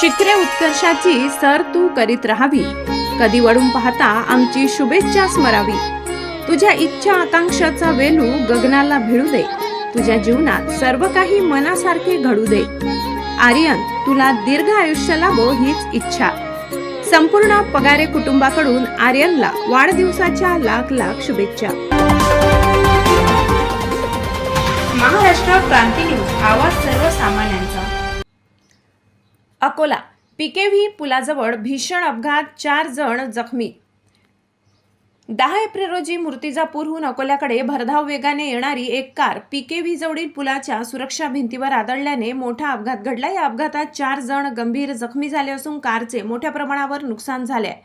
शिखरे उत्कर्षाची सर तू करीत राहावी. कधी वळून पाहता आमची शुभेच्छा स्मरावी. तुझ्या इच्छा आकांक्षाचा वेलू गगनाला भिडू दे. तुझ्या जीवनात सर्व काही मनासारखे घडू दे. आर्यन तुला दीर्घ आयुष्य लाभो हीच इच्छा. संपूर्ण पगारे कुटुंबाकडून आर्यनला वाढदिवसाच्या लाख लाख शुभेच्छा. महाराष्ट्र क्रांती न्यूज. आवाज सर्वसामान्य अकोला. पिकेव्ही पुलाजवळ भीषण अपघात चार जण जखमी. दहा एप्रिल रोजी मूर्तिजापूरहून अकोल्याकडे भरधाव वेगाने येणारी एक कार पीकेव्ही जवळील पुलाच्या सुरक्षा भिंतीवर आदळल्याने मोठा अपघात घडला. या अपघातात चार जण गंभीर जखमी झाले असून कारचे मोठ्या प्रमाणावर नुकसान झाले आहे.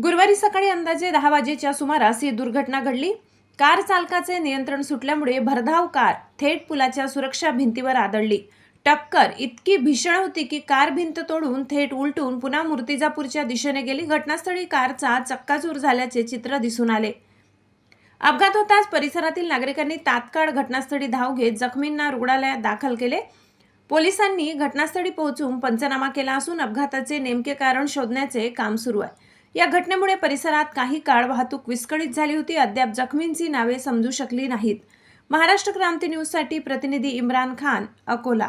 गुरुवारी सकाळी अंदाजे दहा वाजेच्या सुमारास ही दुर्घटना घडली. कार चालकाचे नियंत्रण सुटल्यामुळे भरधाव कार थेट पुलाच्या सुरक्षा भिंतीवर आदळली. टक्कर इतकी भीषण होती की कार भिंत तोडून थेट उलटून पुन्हा मूर्तिजापूरच्या दिशेने गेली. घटनास्थळी कारचा चक्काचूर झाल्याचे चित्र दिसून आले. अपघात होताच परिसरातील नागरिकांनी तात्काळ घटनास्थळी धाव घेत जखमींना रुग्णालयात दाखल केले. पोलिसांनी घटनास्थळी पोहोचून पंचनामा केला असून अपघाताचे नेमके कारण शोधण्याचे काम सुरू आहे. या घटनेमुळे परिसरात काही काळ वाहतूक विस्कळीत झाली होती. अद्याप जखमींची नावे समजू शकली नाहीत. महाराष्ट्र क्रांती न्यूजसाठी प्रतिनिधी इम्रान खान अकोला.